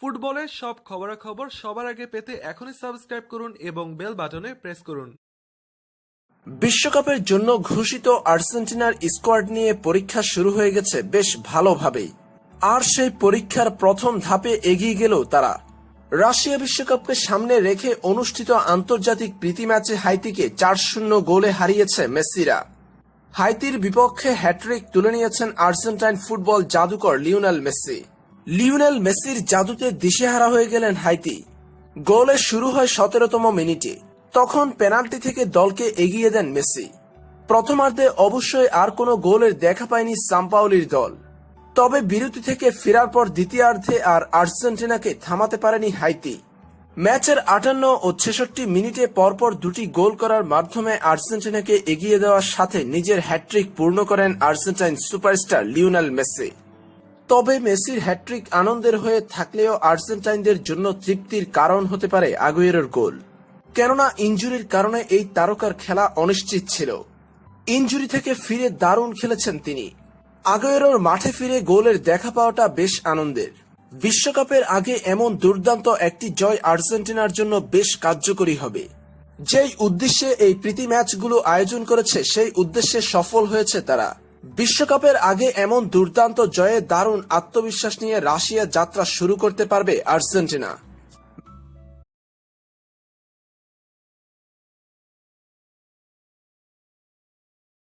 ফুটবলের সব খবরাখবর সবার আগে পেতে এখনই সাবস্ক্রাইব করুন এবং বেল বাটনে প্রেস করুন। বিশ্বকাপের জন্য ঘোষিত আর্জেন্টিনার স্কোয়াড নিয়ে পরীক্ষা শুরু হয়ে গেছে বেশ ভালোভাবেই। আর সেই পরীক্ষার প্রথম ধাপে এগিয়ে গেল তারা। রাশিয়া বিশ্বকাপকে সামনে রেখে অনুষ্ঠিত আন্তর্জাতিক প্রীতি ম্যাচে হাইতিকে চার শূন্য গোলে হারিয়েছে মেসিরা। হাইতির বিপক্ষে হ্যাট্রিক তুলে নিয়েছেন আর্জেন্টাইন ফুটবল জাদুকর লিওনেল মেসি। লিওনেল মেসির জাদুতে দিশেহারা হয়ে গেলেন হাইতি। গোলে শুরু হয় সতেরোতম মিনিটে। তখন পেনাল্টি থেকে দলকে এগিয়ে দেন মেসি। প্রথমার্ধে অবশ্যই আর কোনো গোলের দেখা পায়নি সাম্পাওলির দল। তবে বিরতি থেকে ফেরার পর দ্বিতীয়ার্ধে আর আর্জেন্টিনাকে থামাতে পারেনি হাইতি। ম্যাচের আটান্ন ও ছেষট্টি মিনিটে পরপর দুটি গোল করার মাধ্যমে আর্জেন্টিনাকে এগিয়ে দেওয়ার সাথে নিজের হ্যাট্রিক পূর্ণ করেন আর্জেন্টাইন সুপারস্টার লিওনেল মেসি। তবে মেসির হ্যাট্রিক আনন্দের হয়ে থাকলেও আর্জেন্টাইনদের জন্য তৃপ্তির কারণ হতে পারে আগুয়েরোর গোল। কেননা ইঞ্জুরির কারণে এই তারকার খেলা অনিশ্চিত ছিল। ইঞ্জুরি থেকে ফিরে দারুণ খেলেছেন তিনি। আগুয়েরোর মাঠে ফিরে গোলের দেখা পাওয়াটা বেশ আনন্দের। বিশ্বকাপের আগে এমন দুর্দান্ত একটি জয় আর্জেন্টিনার জন্য বেশ কার্যকরী হবে। যেই উদ্দেশ্যে এই প্রীতি ম্যাচগুলো আয়োজন করেছে, সেই উদ্দেশ্যে সফল হয়েছে তারা। বিশ্বকাপের আগে এমন দুর্দান্ত জয়ে দারুণ আত্মবিশ্বাস নিয়ে রাশিয়া যাত্রা শুরু করতে পারবে আর্জেন্টিনা।